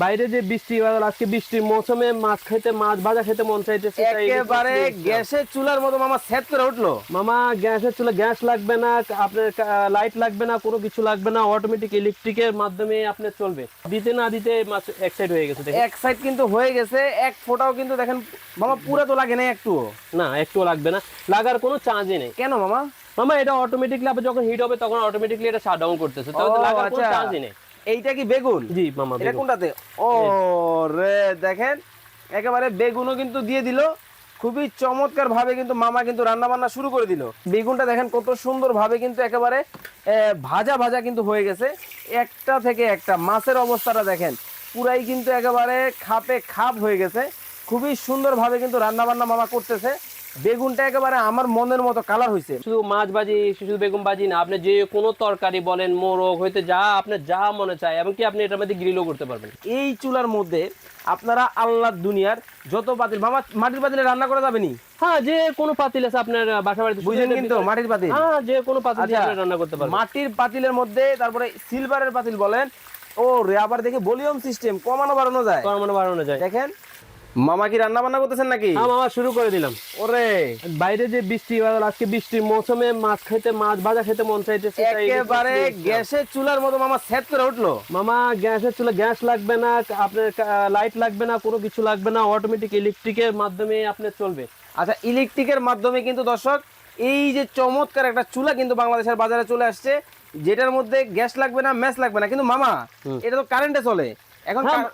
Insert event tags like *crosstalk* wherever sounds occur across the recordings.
বাইরে যে বৃষ্টি আজকে বৃষ্টির মৌসুমে মাছ খেতে মাছ ভাজা খেতে মন চাইতেছে একেবারে গ্যাসের চুলার মতো মামা সেট করে উঠল। মামা গ্যাসের চুলা গ্যাস লাগবে না আপনার লাইট লাগবে না কোনো কিছু লাগবে না অটোমেটিক ইলেকট্রিকের মাধ্যমে আপনার চলবে। দিতে না দিতে মাছ এক সাইড হয়ে গেছে। এক সাইড কিন্তু হয়ে গেছে এক ফোঁটাও কিন্তু দেখেন মামা পুরো তো লাগে না একটু না একটু লাগবে না। লাগার কোনো চার্জই নেই। কেন মামা? মামা এটা অটোমেটিকলি আপনি যখন হিট হবে তখন অটোমেটিকলি এটা শাট ডাউন করতেছে তাহলে লাগার কোনো আচ্ছা। চার্জই নেই। এইটা কি বেগুন? জি মামা এটা। কোনটাতে? ও রে দেখেন একেবারে বেগুনও কিন্তু দিয়ে দিল। খুবই চমৎকার ভাবে কিন্তু মামা কিন্তু রান্না বান্না শুরু করে দিল। বেগুনটা দেখেন কত সুন্দর ভাবে কিন্তু একেবারে ভাজা ভাজা কিন্তু হয়ে গেছে। একটা থেকে একটা মাছের অবস্থাটা দেখেন পুরাই কিন্তু একেবারে খাপে খাপ হয়ে গেছে। খুবই সুন্দর ভাবে কিন্তু রান্না বান্না মামা করতেছে। বেগুনটা একেবারে আমার মনের মতো কালার হয়েছে শুধু মাছ ভাজি শুধু বেগুন ভাজি না আপনি যে কোনো তরকারি বলেন মোরগ হইতে যা আপনার যা মনে চায় এমনকি আপনি এটার মধ্যে গ্রিলও করতে পারবেন। এই চুলার মধ্যে আপনারা আল্লাহ দুনিয়ার যত পাতিল মামা মাটির পাতিলে রান্না করা যাবে নি? হ্যাঁ যে কোনো পাতিল আছে আপনার বাসা বাড়িতে বুঝলেন কিন্তু মাটির পাতিল। হ্যাঁ যে কোনো পাতিল আচ্ছা, আপনি রান্না করতে পারবেন। মাটির পাতিলের মধ্যে তারপরে সিলভারের পাতিল বলেন ও রে আবার দেখে ভলিউম সিস্টেম কমানো বাড়ানো যায়। কমানো বাড়ানো যায়। দেখেন মামা কি রান্না বান্না করতেছেন নাকি? হ্যাঁ মামা শুরু করে দিলাম। ওরে। বাইরে যে বৃষ্টি আজকে বৃষ্টির মৌসুমে মাছ খেতে মাছ ভাজা খেতে মন চাইতেছে একেবারে গ্যাসের চুলার মতো মামা সেট করে উঠল। মামা গ্যাসের চুলা গ্যাস লাগবে না আপনার লাইট লাগবে না কোনো কিছু লাগবে না অটোমেটিক ইলেকট্রিকের মাধ্যমে আপনার চলবে। আচ্ছা ইলেকট্রিকের মাধ্যমে কিন্তু দর্শক এই যে চমৎকার একটা চুলা কিন্তু বাংলাদেশের বাজারে চলে আসছে যেটার মধ্যে গ্যাস লাগবে না ম্যাচ লাগবে না। কিন্তু মামা এটা তো কারেন্টে চলে। এখন হ্যাঁ,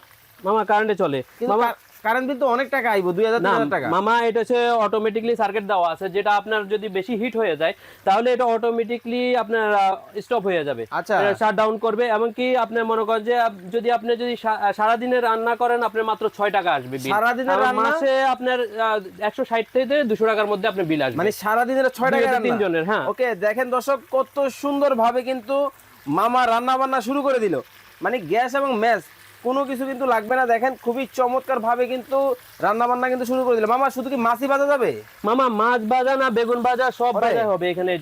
মামা কারেন্টে চলে। মামা কারেন্ট বিল তো অনেক টাকা আইবো দুই হাজার টাকা মামা এটা হচ্ছে অটোমেটিকলি সার্কিট দেওয়া আছে যেটা আপনার যদি বেশি হিট হয়ে যায় তাহলে এটা অটোমেটিকলি আপনার স্টপ হয়ে যাবে আচ্ছা। শাট ডাউন করবে এমনকি আপনার মনে করেন যে যদি আপনি যদি সারা দিনে রান্না করেন আপনার মাত্র ছয় টাকা আসবে। সারাদিনের? মাসে আপনার একশো ষাট থেকে দুশো টাকার মধ্যে আপনার বিল আসবে মানে সারাদিনের ছয় টাকা তিনজনের, হ্যাঁ। ওকে দেখেন দর্শক কত সুন্দর ভাবে কিন্তু মামা রান্না বান্না শুরু করে দিল মানে গ্যাস এবং ম্যাস কোনো কিছু কিন্তু লাগবে না দেখেন খুবই চমৎকার ভাবে কিন্তু রান্না বান্না কিন্তু শুরু করে দিল। মামা শুধু কি মাছই ভাজা যাবে? মামা মাছ ভাজা না বেগুন ভাজা সব। ভাজা হবে এখানে।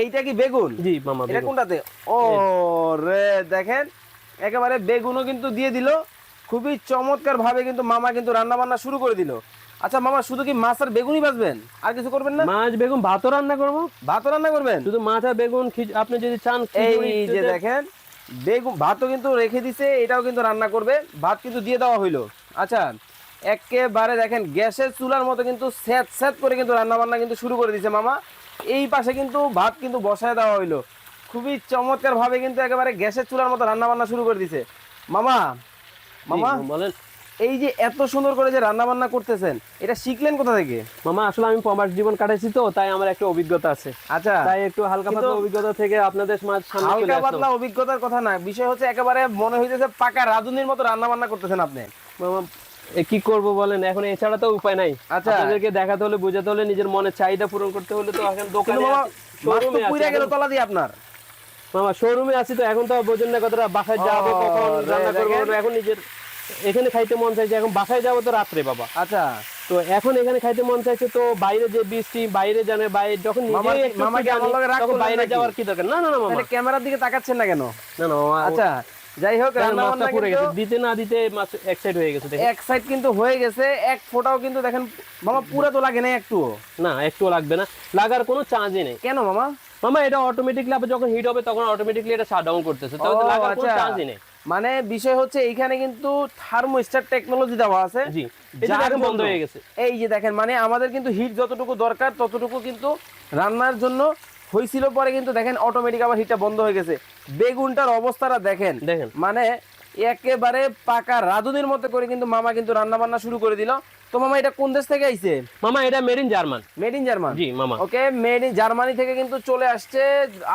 এইটা কি বেগুন? জি মামা এটা কোনটাতে? ও রে দেখেন একেবারে বেগুনও কিন্তু দিয়ে দিল। খুবই চমৎকার ভাবে কিন্তু মামা কিন্তু রান্না বান্না শুরু করে দিল। আচ্ছা মামা শুধু কি মাছ আর বেগুনই ভাজবেন? আর কিছু করবেন না? মাছ বেগুন ভাতও রান্না করব। ভাতও রান্না করবেন? শুধু মাছ আর বেগুন আপনি যদি চান এই যে দেখেন বেগুন ভাতও কিন্তু রেখে দিছে এটাও কিন্তু রান্না করবে। ভাত কিন্তু দিয়ে দেওয়া হইল। আচ্ছা একেবারে দেখেন গ্যাসের চুলার মতো কিন্তু স্যাঁত স্যাঁত করে কিন্তু রান্নাবান্না কিন্তু শুরু করে দিছে মামা। এই পাশে কিন্তু ভাত কিন্তু বসায় দেওয়া হইল। খুবই চমৎকারভাবে কিন্তু একেবারে গ্যাসের চুলার মতো রান্নাবান্না শুরু করে দিছে। মামা মামা। বলেন। এই যে এত সুন্দর করে যে রান্না বান্না করতেছেন এটা শিখলেন কোথা থেকে? মামা আসলে আমি প্রবাস জীবন কাটাইছি তো তাই আমার একটা অভিজ্ঞতা আছে। আচ্ছা। তাই একটু হালকা পাতলা অভিজ্ঞতা থেকে আপনাদের সামনে হালকা পাতলা অভিজ্ঞতার কথা না বিষয় হচ্ছে একেবারে মনে হইতেছে পাকা রাঁধুনির মতো রান্না বান্না করতেছেন আপনি। মামা কি করব বলেন এখন এছাড়া তো উপায় নাই। আচ্ছা। আপনাদেরকে দেখাতে হলে বোঝাতে হলে নিজের মনের চাহিদা পূরণ করতে হলে তো এখন দোকানে শোরুমে পুইরা গেল তলা দিয়ে আপনার। মামা শোরুমে আছি তো এখন তো বোঝেন না কতটা বাসায় যাব কখন রান্না করব এখন নিজের এখানে খাইতে মন চাইছে এখন বাসায় যাব তো রাত্রে বাবা। আচ্ছা। তো এখন এখানে খাইতে মন চাইছে তো বাইরে যে বৃষ্টি বাইরে জানে বাইরে যখন বাইরে যাওয়ার কি দরকার? না না না মামা। ক্যামেরার দিকে তাকাচ্ছেন না কেন? না না আচ্ছা যাই হোক মাছটা পুড়ে গেছে। দিতে না দিতে মাছ এক সাইড হয়ে গেছে এক সাইড কিন্তু হয়ে গেছে এক ফোঁটাও কিন্তু দেখেন মামা পুরা তো লাগে না একটু না একটু লাগবে না। লাগার কোনো চার্জই নেই। কেন মামা? মামা এটা অটোমেটিকলি যখন হিট হবে তখন অটোমেটিকলি এটা শাট ডাউন করতেছে। তাহলে লাগার কোনো আচ্ছা। চার্জই নেই। মানে বিষয় হচ্ছে এইখানে কিন্তু থার্মোস্টার টেকনোলজি দেওয়া আছে। জি এই যে দেখেন বন্ধ হয়ে গেছে। এই যে দেখেন মানে আমাদের কিন্তু হিট যতটুকু দরকার ততটুকু কিন্তু রান্নার জন্য হয়েছিল। পরে কিন্তু দেখেন অটোমেটিক আবার হিটটা বন্ধ হয়ে গেছে। বেগুনটার অবস্থাটা দেখেন। দেখেন। মানে একেবারে পাকা রাঁধুনির মতো করে কিন্তু মামা কিন্তু রান্না বান্না শুরু করে দিল। তো মামা এটা কোন দেশ থেকে আইছে? মামা এটা made in German made in German জি মামা। ওকে মেড ইন জার্মানি থেকে কিন্তু চলে আসছে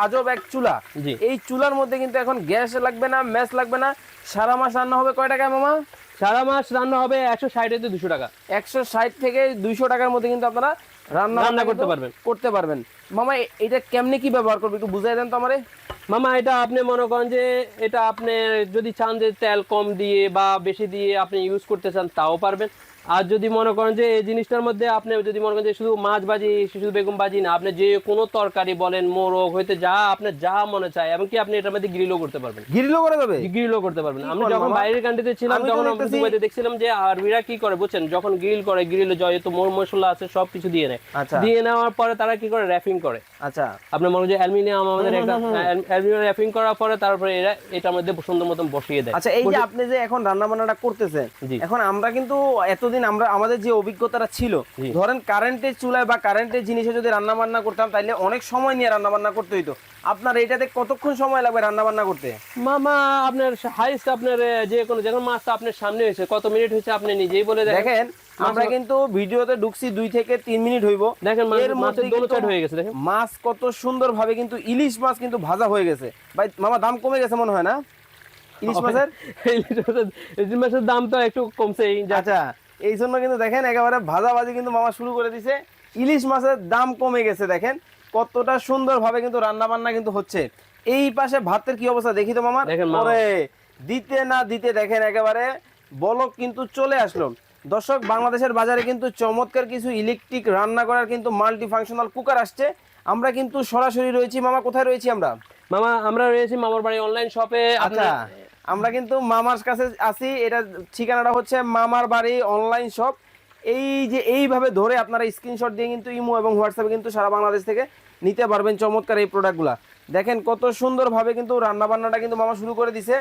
আজব এক চুলা। জি। এই চুলার মধ্যে কিন্তু এখন গ্যাস লাগবে না ম্যাচ লাগবে না। সারা মাস রান্না হবে কয় টাকায় মামা? সারা মাস রান্না হবে একশো ষাট থেকে দুশো টাকা। একশো ষাট থেকে দুইশো টাকার মধ্যে কিন্তু আপনারা রান্না রান্না করতে পারবেন। করতে পারবেন। মামা এটা কেমনে কি ব্যবহার করবে একটু বুঝাই দেন তো আমারে। মামা, এটা আপনি মনে করেন যে এটা আপনি যদি চান যে তেল কম দিয়ে বা বেশি দিয়ে আপনি ইউজ করতে চান, তাও পারবেন। আর যদি মনে করেন যে এই জিনিসটার মধ্যে আপনি যদি মনে করেন যে শুধু মাছ ভাজি শুধু বেগুন ভাজি না আপনি যে কোনো তরকারি বলেন মোরগ হইতে যা আপনার যা মনে চায় এমনকি আপনি এটার মধ্যে গ্রিলও করতে পারবেন। গ্রিলও করে দেবে গ্রিলও করতে পারবেন। আমি যখন বাইরের কান্ট্রিতে ছিলাম তখন আমি দুবাইতে দেখছিলাম যে আরবিরা কি করে? বুঝছেন? যখন গ্রিল করে গ্রিলে যত মোর মশলা আছে সব কিছু দিয়ে নেয়। আচ্ছা। দিয়ে নেওয়ার পরে তারা কি করে? র্যাপিং করে। আচ্ছা। আপনার মনে হয় যে অ্যালুমিনিয়াম আমাদের একটা অ্যালুমিনিয়াম র্যাপিং করার পরে তারপরে এরা এটার মধ্যে সুন্দর মতন বসিয়ে দেয়। আচ্ছা এই যে আপনি যে এখন রান্না বান্নাটা করতেছেন এখন আমরা কিন্তু এতদিন আমরা আমাদের যে অভিজ্ঞতাটা ছিল ধরেন কারেন্টের চুলায় বা কারেন্টের জিনিসে যদি রান্না বান্না করতাম তাহলে অনেক সময় নিয়ে রান্না বান্না করতে হইতো। আপনার এটাতে কতক্ষণ সময় লাগবে রান্না বান্না করতে? মামা আপনার হাইস্ট আপনার যে কোনো যখন মাছটা আপনার সামনে হয়েছে কত মিনিট হয়েছে আপনি নিজেই বলে দেখেন আমরা কিন্তু ভিডিওতে ঢুকছি দুই থেকে তিন মিনিট হইব। দেখেন মাছ- এর মধ্যে হয়ে গেছে দেখেন। মাছ কত সুন্দর ভাবে কিন্তু ইলিশ মাছ কিন্তু ভাজা হয়ে গেছে। ভাই মামা দাম কমে গেছে মনে হয় না? ইলিশ *laughs* মাছের? ইলিশ মাছের দাম তো একটু কমছেই আচ্ছা এই জন্য কিন্তু দেখেন একেবারে ভাজাভাজি কিন্তু মামা শুরু করে দিছে। ইলিশ মাছের দাম কমে গেছে দেখেন। কতটা সুন্দর ভাবে কিন্তু রান্না বান্না কিন্তু হচ্ছে। এই পাশে ভাতের কি অবস্থা দেখি তো মামা। ওরে দিতে না দিতে দেখেন একেবারে বলক কিন্তু চলে আসলো। দর্শক বাংলাদেশের বাজারে কিন্তু চমৎকার কিছু ইলেকট্রিক রান্না করার কিন্তু মাল্টি ফাংশনাল কুকার আসছে। আমরা কিন্তু সরাসরি রয়েছি। মামা কোথায় রয়েছি আমরা? মামা আমরা রয়েছি মামার বাড়ি অনলাইন শপে আচ্ছা। আমরা কিন্তু মামার কাছে আছি এটা ঠিকানাটা হচ্ছে মামার বাড়ি অনলাইন শপ এই যে এইভাবে ধরে আপনারা স্ক্রিনশট দিয়ে কিন্তু ইমো এবং হোয়াটসঅ্যাপে কিন্তু সারা বাংলাদেশ থেকে নিতে পারবেন চমৎকার এই প্রোডাক্টগুলা দেখেন কত সুন্দরভাবে কিন্তু রান্না বান্নাটা কিন্তু মামা শুরু করে দিছে।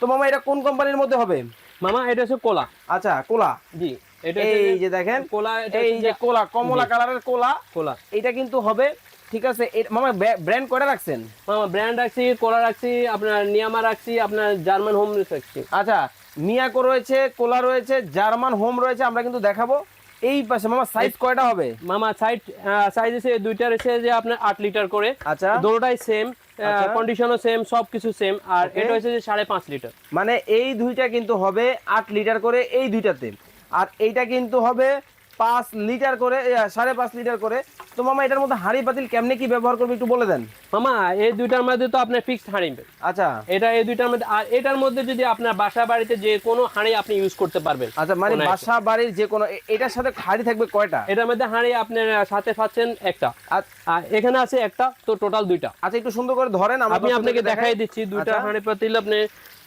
তো মামা এটা কোন কোম্পানির মধ্যে হবে? মামা এটা হচ্ছে কোলা। আচ্ছা কোলা। জি এটা এই যে দেখেন কোলা এটা এই যে কোলা কমলা কালারের কোলা কোলা। এটা কিন্তু হবে ঠিক আছে মামা ব্র্যান্ড করে রাখছেন? মামা ব্র্যান্ড রাখছি কোলা রাখছি আপনার নিয়ামা রাখছি আপনার জার্মান হোম রাখছি। আচ্ছা মিয়াকো রয়েছে কোলা রয়েছে জার্মান হোম রয়েছে আমরা কিন্তু দেখাবো। এই পাশে মামা সাইজ কয়টা হবে? মামা সাইজ সাইজ এসে দুইটা রয়েছে যে আপনার আট লিটার করে। আচ্ছা। দুটোটাই সেম। কন্ডিশনও সেম সবকিছু সেম আর এটা হচ্ছে যে সাড়ে পাঁচ লিটার মানে এই দুইটা কিন্তু হবে আট লিটার করে এই দুইটাতে। আর এইটা কিন্তু হবে পাঁচ লিটার করে সাড়ে পাঁচ লিটার করে। তো মামা এটার মধ্যে হাঁড়ি পাতিল কেমনে কি ব্যবহার করবে একটু বলে দেন। মামা এই দুইটার মধ্যে তো আপনার ফিক্সড হাঁড়ি আচ্ছা। এটা এই দুইটার মধ্যে আর এটার মধ্যে যদি আপনার বাসা বাড়িতে যে কোনো হাঁড়ি আপনি ইউজ করতে পারবেন। আচ্ছা মানে বাসা বাড়ির যে কোনো এটার সাথে হাঁড়ি থাকবে কয়টা? এটার মধ্যে হাঁড়ি আপনার সাথে পাচ্ছেন একটা। আর এখানে আছে একটা তো টোটাল দুইটা। আচ্ছা একটু সুন্দর করে ধরেন আমি আপনাকে দেখাই দিচ্ছি দুইটা আচ্ছা। হাঁড়ি পাতিল আপনি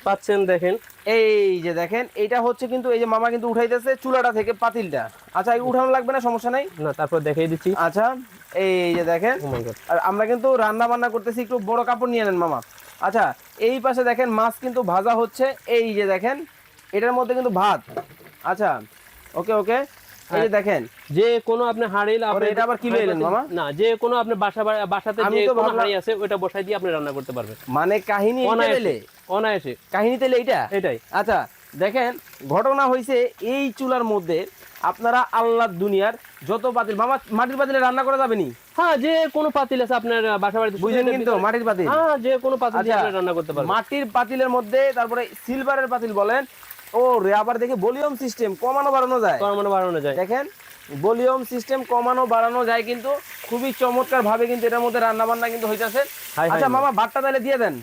পাচ্ছেন দেখেন। এই যে দেখেন এটা হচ্ছে কিন্তু এই যে মামা কিন্তু উঠাইতেছে চুলাটা থেকে পাতিলটা। আচ্ছা এই উঠানো লাগবে না সমস্যা নাই? না তারপর দেখাই দিচ্ছি। আচ্ছা এই যে দেখেন Oh. আর আমরা কিন্তু রান্না বান্না করতেছি একটু বড় কাপড় নিয়ে নেন মামা। আচ্ছা এই পাশে দেখেন মাছ কিন্তু ভাজা হচ্ছে এই যে দেখেন এটার মধ্যে কিন্তু ভাত। আচ্ছা ওকে ওকে এই যে দেখেন। যে কোনো আপনি হাঁড়ি ওরে, এটা আবার কি লইলেন, মামা? না যে কোনো আপনি বাসা বাসাতে যে কোনো হাঁড়ি আছে ওটা বসাই দিয়ে আপনি রান্না করতে পারবেন। মানে কাহিনী অনায়াসে। কাহিনী তেলে এইটা? এটাই আচ্ছা দেখেন ঘটনা হয়েছে এই চুলার মধ্যে আপনারা আল্লাহ দুনিয়ার যত পাতিল মামা মাটির পাতিলে রান্না করা যাবে নি? হ্যাঁ যে কোনো পাতিল আছে আপনার বাসা বাড়িতে বুঝেন কিন্তু মাটির পাতিল হ্যাঁ যে কোনো পাতিল আচ্ছা, রান্না করতে পারবেন মাটির পাতিলের মধ্যে তারপরে সিলভারের পাতিল বলেন ও রে আবার দেখে ভলিউম সিস্টেম কমানো বাড়ানো যায়। তার মানে বাড়ানো যায়। দেখেন ভলিউম সিস্টেম কমানো বাড়ানো যায় কিন্তু খুবই চমৎকার ভাবে কিন্তু এটার মধ্যে রান্না বান্না কিন্তু হইতাছে। হাই, আচ্ছা মামা। ভাতটা তাহলে দিয়ে দেন।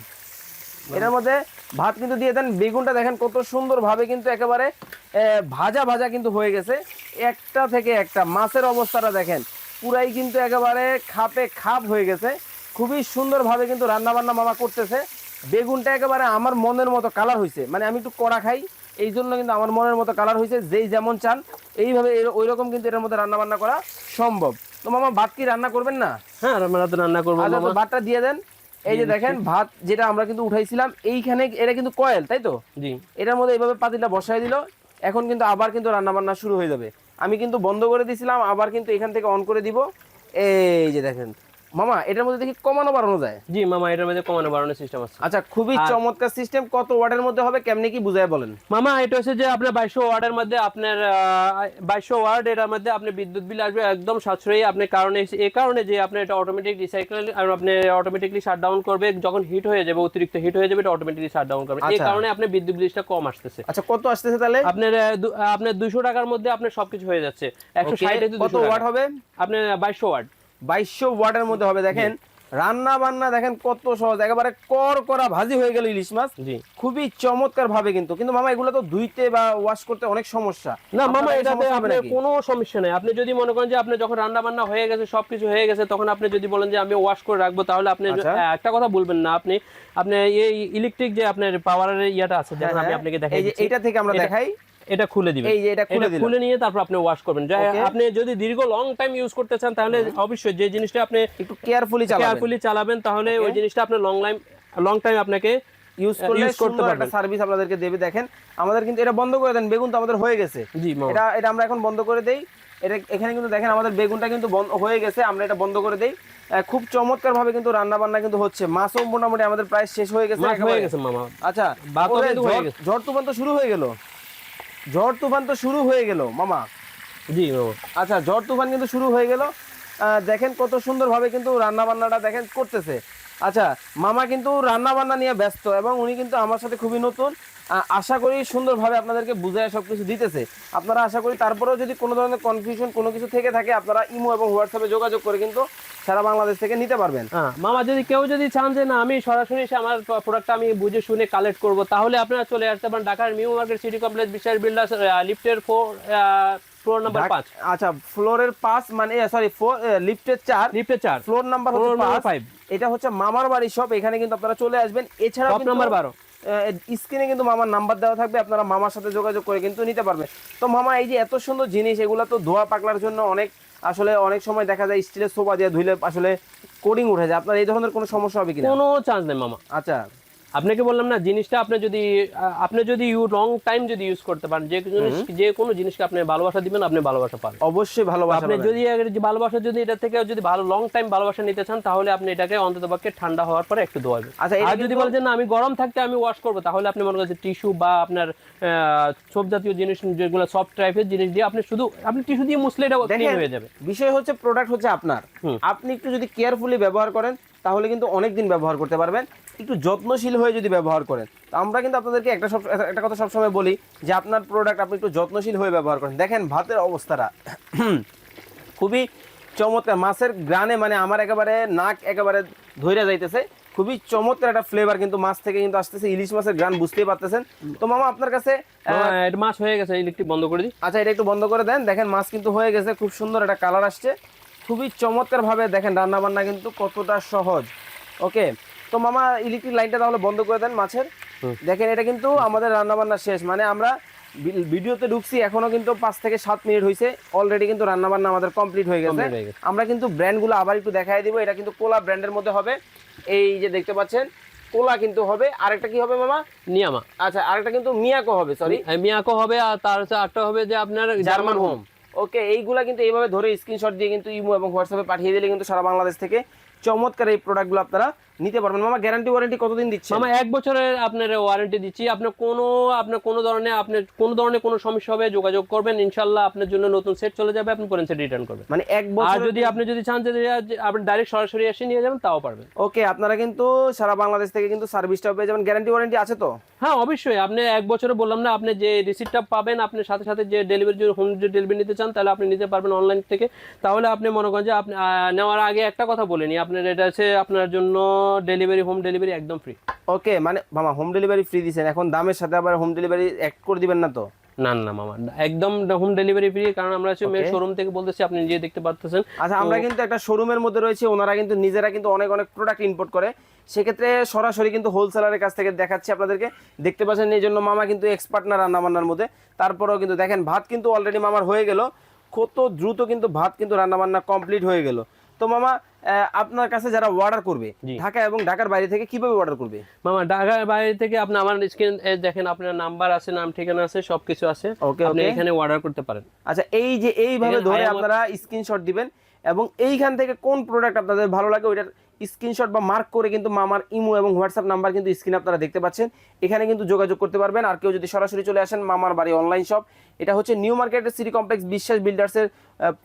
এটার মধ্যে ভাত কিন্তু দিয়ে দেন। বেগুনটা দেখেন কত সুন্দর ভাবে কিন্তু একেবারে ভাজা ভাজা কিন্তু হয়ে গেছে। একটা থেকে একটা মাছের অবস্থাটা দেখেন পুরাই কিন্তু একেবারে খাপে খাপ হয়ে গেছে। খুবই সুন্দর ভাবে কিন্তু রান্না বান্না মামা করতেছে। বেগুনটা একেবারে আমার মনের মতো কালার হয়েছে মানে আমি একটু কড়া খাই এই জন্য কিন্তু আমার মনের মতো কালার হয়েছে যেই যেমন চান। এইভাবে ওই রকম কিন্তু এটার মধ্যে রান্না বান্না করা সম্ভব। তো মামা ভাত কি রান্না করবেন না? হ্যাঁ রান্না করব আচ্ছা। ভাতটা দিয়ে দেন। এই যে দেখেন ভাত যেটা আমরা কিন্তু উঠাইছিলাম এইখানে এটা কিন্তু কয়েল তাই তো? জি। এটার মধ্যে এইভাবে পাতিলটা বসাই দিল এখন কিন্তু আবার কিন্তু রান্না বান্না শুরু হয়ে যাবে। আমি কিন্তু বন্ধ করে দিছিলাম আবার কিন্তু এখান থেকে অন করে দিব। এই যে দেখেন মামা এটার মধ্যে দেখি কমানো বাড়ানো যায়। জি মামা এটার মধ্যে কমানো বাড়ানোর সিস্টেম আছে। আচ্ছা খুবই চমৎকার সিস্টেম কত ওয়াটের মধ্যে হবে কেমনে কি বুঝায় বলেন? মামা এটা হচ্ছে যে আপনার বাইশশো ওয়ার্ডের মধ্যে আপনার বাইশশো ওয়ার্ড এটার মধ্যে আপনি বিদ্যুৎ বিল আসবে একদম সাশ্রয়ী। আপনার কারণে এই কারণে যে আপনি এটা অটোমেটিক রিসাইকেল আর আপনি অটোমেটিকলি শাট ডাউন করবে যখন হিট হয়ে যাবে অতিরিক্ত হিট হয়ে যাবে এটা অটোমেটিকলি শাট ডাউন করবে। এই আচ্ছা। কারণে আপনি বিদ্যুৎ বিলটা কম আসতেছে। আচ্ছা কত আসতেছে তাহলে? আপনার আপনার দুশো টাকার মধ্যে আপনার সবকিছু হয়ে যাচ্ছে। একশো ষাট কত ওয়াট হবে? আপনার বাইশশো ওয়ার্ড। বাইশশো ওয়াটের মধ্যে হবে দেখেন। রান্না বান্না দেখেন কত সহজ একেবারে কর করা ভাজি হয়ে গেল ইলিশ মাছ। খুবই চমৎকার ভাবে কিন্তু কিন্তু মামা এগুলো তো ধুইতে বা ওয়াশ করতে অনেক সমস্যা। না মামা এটাতে আপনার কোনো সমস্যা নেই। আপনি যদি মনে করেন যে আপনি যখন রান্না বান্না হয়ে গেছে সবকিছু হয়ে গেছে তখন আপনি যদি বলেন যে আমি ওয়াশ করে রাখব তাহলে আপনি আচ্ছা। হ্যাঁ, একটা কথা বলবেন না। আপনি আপনি এই ইলেকট্রিক যে আপনার পাওয়ারের ইয়াটা আছে যেমন আমি হ্যাঁ, আপনাকে দেখাই এই যে দিচ্ছি। থেকে আমরা দেখাই। এটা খুলে দিবেন। এই যে এটা খুলে দিলাম। খুলে নিয়ে তারপর আপনি ওয়াশ করবেন। আপনি যদি দীর্ঘ লং টাইম ইউজ করতে চান তাহলে অবশ্যই যে জিনিসটা আপনি একটু কেয়ারফুলি চালাবেন। কেয়ারফুলি চালাবেন তাহলে ওই জিনিসটা আপনি লং লাইম লং টাইম আপনাকে ইউজ করলে করতে পারবেন। সার্ভিস আপনাদেরকে দেবে। দেখেন আমাদের কিন্তু এটা বন্ধ করে দেন বেগুন তো আমাদের হয়ে গেছে। জি এটা এটা আমরা এখন বন্ধ করে দেই। এটা এখানে কিন্তু দেখেন আমাদের বেগুনটা কিন্তু বন্ধ হয়ে গেছে আমরা এটা বন্ধ করে দেই। খুব চমৎকার ভাবে কিন্তু রান্না বান্না কিন্তু হচ্ছে। মাছও মোটামুটি আমাদের প্রায় শেষ হয়ে গেছে হয়ে গেছে মামা। আচ্ছা হয়ে। ঝড় তুফান তো শুরু হয়ে গেল। ঝড় তুফান তো শুরু হয়ে গেল মামা। জি আচ্ছা ঝড় তুফান কিন্তু শুরু হয়ে গেল। দেখেন কত সুন্দরভাবে কিন্তু রান্না বান্নাটা দেখেন করতেছে। আচ্ছা মামা কিন্তু রান্না বান্না নিয়ে ব্যস্ত এবং উনি কিন্তু আমার সাথে খুবই নতুন। আশা করি সুন্দরভাবে আপনাদেরকে বুঝায় সব কিছু দিতেছে। আপনারা আশা করি তারপরেও যদি কোনো ধরনের কনফিউশন কোনো কিছু থেকে থাকে, আপনারা ইমো এবং হোয়াটসঅ্যাপে যোগাযোগ করে কিন্তু সারা বাংলাদেশ থেকে নিতে পারবেন। মামা, যদি কেউ যদি চান যে না, আমি সরাসরি আমার প্রোডাক্টটা আমি বুঝে শুনে কালেক্ট করব, তাহলে আপনারা চলে আসতে পারেন ঢাকার new market city complex Bishal builders লিফটের ফোর ফ্লোর নাম্বার ঢাক- পাঁচ। আচ্ছা ফ্লোরের পাঁচ মানে সরি লিফটের চার। লিফটের চার। ফ্লোর নাম্বার হচ্ছে নাম্বার পাঁচ। ফাইভ এটা হচ্ছে মামার বাড়ি শপ এখানে কিন্তু আপনারা চলে আসবেন। এছাড়া শপ নাম্বার বারো। স্ক্রিনে কিন্তু মামার নাম্বার দেওয়া থাকবে আপনারা মামার সাথে যোগাযোগ করে কিন্তু নিতে পারবেন। তো মামা এই যে এত সুন্দর জিনিস এগুলো তো ধোয়া পাকলার জন্য অনেক আসলে অনেক সময় দেখা যায় স্টিলের সোফা দিয়ে ধুইলে আসলে কোডিং উঠে যায়। আপনার এই ধরনের কোনো সমস্যা হবে কিনা? কোনো চান্স নেই মামা। আচ্ছা। আপনাকে বললাম না জিনিসটা আপনি যদি আপনি যদি ইউ লং টাইম যদি ইউজ করতে পারেন যে জিনিস যে কোনো জিনিসকে আপনি ভালোবাসা দিবেন আপনি ভালোবাসা পাবেন। অবশ্যই ভালোবাসা আপনি যদি ভালোবাসা যদি এটা থেকে যদি ভালো লং টাইম ভালোবাসা নিতে চান তাহলে আপনি এটাকে অন্তত পক্ষে ঠান্ডা হওয়ার পরে একটু ধোয়াবেন আচ্ছা আর যদি বলেন না আমি গরম থাকতে আমি ওয়াশ করব তাহলে আপনি মনে করছেন টিস্যু বা আপনার সব জাতীয় জিনিস যেগুলো সফট টাইপের জিনিস দিয়ে আপনি শুধু আপনি টিস্যু দিয়ে মুছলে এটা ক্লিন হয়ে যাবে। বিষয় হচ্ছে প্রোডাক্ট হচ্ছে আপনার। আপনি একটু যদি কেয়ারফুলি ব্যবহার করেন তাহলে কিন্তু অনেক দিন ব্যবহার করতে পারবেন। একটু যত্নশীল হয়ে যদি ব্যবহার করেন তো আমরা কিন্তু আপনাদেরকে একটা সব একটা কথা সবসময় বলি যে আপনার প্রোডাক্ট আপনি একটু যত্নশীল হয়ে ব্যবহার করেন। দেখেন ভাতের অবস্থাটা। খুবই চমৎকার। মাছের গ্রানে মানে আমার একেবারে নাক একেবারে ধইরা যাইতেছে। খুবই চমৎকার একটা ফ্লেভার কিন্তু মাছ থেকে কিন্তু আসতেছে। ইলিশ মাছের গ্রান বুঝতেই পারতেছেন। তো মামা আপনার কাছে মাছ হয়ে গেছে ইলেকট্রিক বন্ধ করে দিই। আচ্ছা এটা একটু বন্ধ করে দেন। দেখেন মাছ কিন্তু হয়ে গেছে। খুব সুন্দর একটা কালার আসছে। খুবই চমৎকার ভাবে দেখেন রান্না বান্না কিন্তু কতটা সহজ। ওকে? তো মামা ইলেকট্রিক লাইনটা তাহলে বন্ধ করে দেন মাছের। দেখেন এটা কিন্তু আমাদের রান্না বান্না শেষ। মানে আমরা ভিডিওতে ঢুকছি এখনও কিন্তু পাঁচ থেকে সাত মিনিট হয়েছে অলরেডি কিন্তু রান্না বান্না আমাদের কমপ্লিট হয়ে গেছে। হয়ে গেছে। আমরা কিন্তু ব্র্যান্ডগুলো আবার একটু দেখাই দিব। এটা কিন্তু কোলা ব্র্যান্ডের মধ্যে হবে। এই যে দেখতে পাচ্ছেন কোলা কিন্তু হবে। আরেকটা কি হবে মামা? নিয়ামা। আচ্ছা আরেকটা কিন্তু মিয়াকো হবে সরি মিয়াকো হবে আর তার হচ্ছে আরেকটা হবে যে আপনার জার্মান হোম। ওকে, এইগুলা কিন্তু এইভাবে ধরে স্ক্রিনশট দিয়ে কিন্তু ইমো এবং হোয়াটসঅ্যাপে পাঠিয়ে দিলে কিন্তু সারা বাংলাদেশ থেকে চমৎকার এই প্রোডাক্টগুলো আপনারা নিতে পারবেন। মামা গ্যারান্টি ওয়ারেন্টি কতদিন দিচ্ছে? মামা এক বছরের আপনার ওয়ারেন্টি দিচ্ছি। আপনার কোনো আপনার কোনো ধরনের আপনার কোনো ধরনের কোনো সমস্যা হবে যোগাযোগ করবেন ইনশাল্লাহ আপনার জন্য নতুন সেট চলে যাবে আপনি পুরান সেট রিটার্ন করবেন। মানে এক আর বছর যদি আপনি যদি চান যে আপনি ডাইরেক্ট সরাসরি এসে নিয়ে যাবেন তাও পারবেন। ওকে আপনারা কিন্তু সারা বাংলাদেশ থেকে কিন্তু সার্ভিসটা পেয়ে যাবেন। গ্যারান্টি ওয়ারেন্টি আছে তো? হ্যাঁ অবশ্যই। আপনি এক বছরে বললাম না আপনি যে রিসিপ্টটা পাবেন আপনি সাথে সাথে যে ডেলিভারি যদি হোম ডেলিভারি নিতে চান তাহলে আপনি নিতে পারবেন অনলাইন থেকে। তাহলে আপনি মনে করেন যে আপনি নেওয়ার আগে একটা কথা বলিনি আপনার এটা আছে আপনার জন্য ডেলিভারি হোম ডেলিভারি একদম ফ্রি ওকে মানে মামা হোম ডেলিভারি ফ্রি দিচ্ছেন এখন দামের সাথে আবার হোম ডেলিভারি অ্যাড করে দিবেন না তো? না না মামা। একদম হোম ডেলিভারি ফ্রি কারণ আমরা হচ্ছে Okay. শোরুম থেকে বলতেছি আপনি নিজে দেখতে পারতেছেন। আচ্ছা আমরা কিন্তু একটা শোরুমের মধ্যে রয়েছে ওনারা কিন্তু নিজেরা কিন্তু অনেক অনেক প্রোডাক্ট ইম্পোর্ট করে। সেক্ষেত্রে সরাসরি কিন্তু হোলসেলারের কাছ থেকে দেখাচ্ছি আপনাদেরকে। দেখতে পাচ্ছেন এই জন্য মামা কিন্তু এক্সপার্ট না রান্না বান্নার মধ্যে। তারপরেও কিন্তু দেখেন ভাত কিন্তু অলরেডি মামার হয়ে গেল। কত দ্রুত কিন্তু ভাত কিন্তু রান্না বান্না কমপ্লিট হয়ে গেল। তো মামা আপনার কাছে যারা অর্ডার করবে। ঢাকা এবং ঢাকার বাইরে থেকে কীভাবে অর্ডার করবে? মামা ঢাকার বাইরে থেকে আপনি আমার স্ক্রিন দেখেন আপনার নাম্বার আছে নাম ঠিকানা আছে সবকিছু আছে। ওকে আপনি এখানে অর্ডার করতে পারেন। আচ্ছা এই যে এইভাবে ধরে আপনারা স্ক্রিনশট দিবেন এবং এইখান থেকে কোন প্রোডাক্ট আপনাদের ভালো লাগে ওইটার স্ক্রিনশট বা মার্ক করে কিন্তু মামার ইমো এবং হোয়াটসঅ্যাপ নাম্বার কিন্তু স্ক্রিনে আপনারা দেখতে পাচ্ছেন। এখানে কিন্তু যোগাযোগ করতে পারবেন। আর কেউ যদি সরাসরি চলে আসেন মামার বাড়ি অনলাইন শপ এটা হচ্ছে নিউ মার্কেটের সিটি কমপ্লেক্স বিশ্বাস বিল্ডার্সের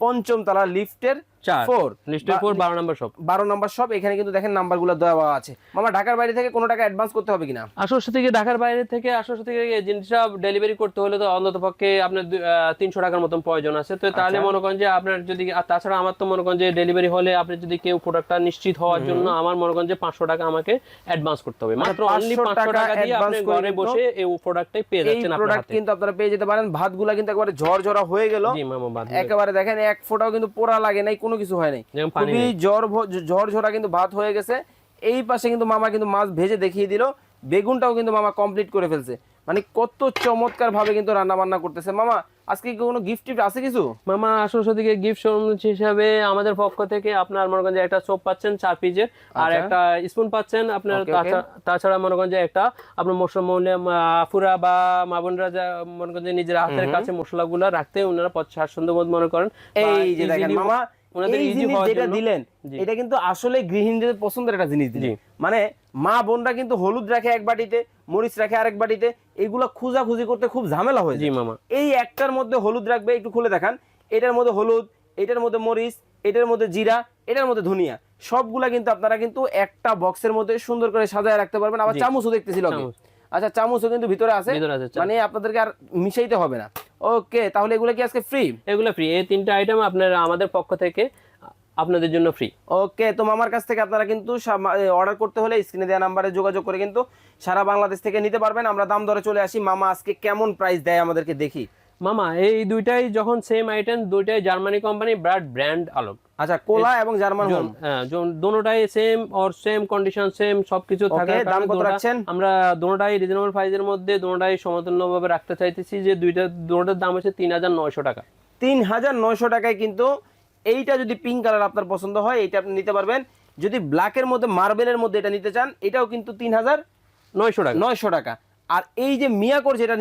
পঞ্চম তলা লিফটের চার। ফোর লিস্টের ফোর বারো নম্বর শপ নম্বর সব এখানে কিন্তু দেখেন নাম্বারগুলো দেওয়া আছে। মামা ঢাকার বাইরে থেকে কোনো টাকা অ্যাডভান্স করতে হবে কিনা? আঠারোশো থেকে ঢাকার বাইরে থেকে আঠারোশো থেকে জিনিসটা ডেলিভারি করতে হলে তো অন্তত পক্ষে আপনার তিনশো টাকার মতন প্রয়োজন আছে। তো তাহলে আচ্ছা। মনে করেন যে আপনার যদি তাছাড়া আমার তো মনে করেন যে ডেলিভারি হলে আপনি যদি কেউ প্রোডাক্টটা নিশ্চিত হওয়ার জন্য আমার মনে করেন যে পাঁচশো টাকা আমাকে অ্যাডভান্স করতে হবে। মাত্র অনলি পাঁচশো টাকা দিয়ে আপনি ঘরে বসে এই প্রোডাক্টটাই পেয়ে এই যাচ্ছেন প্রোডাক্ট কিন্তু আপনারা পেয়ে যেতে পারেন। ভাত ভাতগুলা কিন্তু একবারে ঝরঝরা হয়ে গেল। একেবারে দেখেন এক ফোঁটাও কিন্তু পোড়া লাগে নাই। কোনো কিছু হয় নাই। খুবই জ্বর ঝরঝরা কিন্তু ভাত হয়ে গেছে। এই পাশে কিন্তু মামা কিন্তু মাছ ভেজে দেখিয়ে দিল। বেগুনটাও কিন্তু মামা কমপ্লিট করে ফেলছে। মানে কত চমৎকার ভাবে কিন্তু রান্না বান্না করতেছে। মামা আজকে কি কোনো গিফট টিফট আছে কিছু? মামা আঠারোশো থেকে গিফট হিসাবে আমাদের পক্ষ থেকে আপনার মনে যে একটা সোপ পাচ্ছেন চার পিজের আর আচ্ছা। একটা স্পুন পাচ্ছেন আপনার তাছাড়া মনে করেন যে একটা আপনার মশলা মৌলে আফুরা বা মা বোনরা যা মনে যে নিজের হাতের কাছে মশলাগুলো রাখতে ওনারা পথ স্বাচ্ছন্দ্য বোধ মনে করেন। এই যে দেখেন মামা এই জিনিস যেটা দিলেন এটা কিন্তু আসলে গৃহিণীদের পছন্দের একটা জিনিস দিলেন। মানে মা বোনরা কিন্তু হলুদ রাখে এক বাটিতে মরিচ রাখে আরেক বাটিতে এগুলো খুঁজাখুঁজি করতে খুব ঝামেলা হয়ে জি মামা। এই একটার মধ্যে হলুদ রাখবে একটু খুলে দেখান। এটার মধ্যে হলুদ এটার মধ্যে মরিচ এটার মধ্যে জিরা এটার মধ্যে ধনিয়া সবগুলা কিন্তু আপনারা কিন্তু একটা বক্সের মধ্যে সুন্দর করে সাজায় রাখতে পারবেন। আবার। চামচও দেখতেছিল। আচ্ছা চামচও কিন্তু ভিতরে আছে। মানে আপনাদেরকে আর মিশাইতে হবে না। ওকে তাহলে এগুলো কি আজকে ফ্রি এগুলো ফ্রি এই তিনটা আইটেম আপনারা আমাদের পক্ষ থেকে আপনাদের জন্য ফ্রি ওকে তো মামার কাছ থেকে আপনারা কিন্তু অর্ডার করতে হলে স্ক্রিনে দেওয়া নাম্বারে যোগাযোগ করে কিন্তু সারা বাংলাদেশ থেকে নিতে পারবেন। আমরা দাম দরে চলে আসি। মামা আজকে কেমন প্রাইস দেয় আমাদেরকে দেখি। মামা এই দুইটাই যখন সেম আইটেম দুইটাই জার্মানি কোম্পানি ব্রাড ব্র্যান্ড আলোক। আচ্ছা কোলা এবং জার্মান হোম হ্যাঁ দোনোটাই সেম ওর সেম কন্ডিশন সেম সবকিছু থাকার দাম কত রাখছেন? আমরা দোনোটাই রিজনেবল প্রাইসের মধ্যে দোনোটাই সমতুল্যভাবে রাখতে চাইতেছি যে দুইটা দোনোটার দাম হচ্ছে তিন হাজার নয়শো টাকা। তিন হাজার নয়শো টাকায় কিন্তু এইটা যদি পিঙ্ক কালার আপনার পছন্দ হয় এইটা আপনি নিতে পারবেন। যদি ব্ল্যাকের মধ্যে মার্বেলের মধ্যে এটা নিতে চান এটাও কিন্তু তিন হাজার নয়শো টাকা। নয়শো টাকা। আর এই যে মিয়াকর যেটা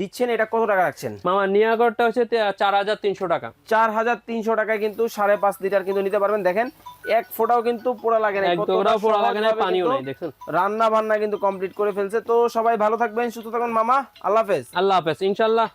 দিচ্ছেন এটা কত টাকা রাখছেন? মামা মিয়াকরটা হচ্ছে চার হাজার তিনশো টাকা। চার হাজার তিনশো টাকায় কিন্তু সাড়ে পাঁচ লিটার কিন্তু নিতে পারবেন। দেখেন এক ফোটাও কিন্তু পোড়া লাগে না পোড়া লাগে না পানিও নাই দেখছেন। রান্না বান্না কিন্তু কমপ্লিট করে ফেলছে। তো সবাই ভালো থাকবেন সুস্থ থাকুন মামা আল্লাহ হাফেজ। আল্লাহ হাফেজ ইনশাল্লাহ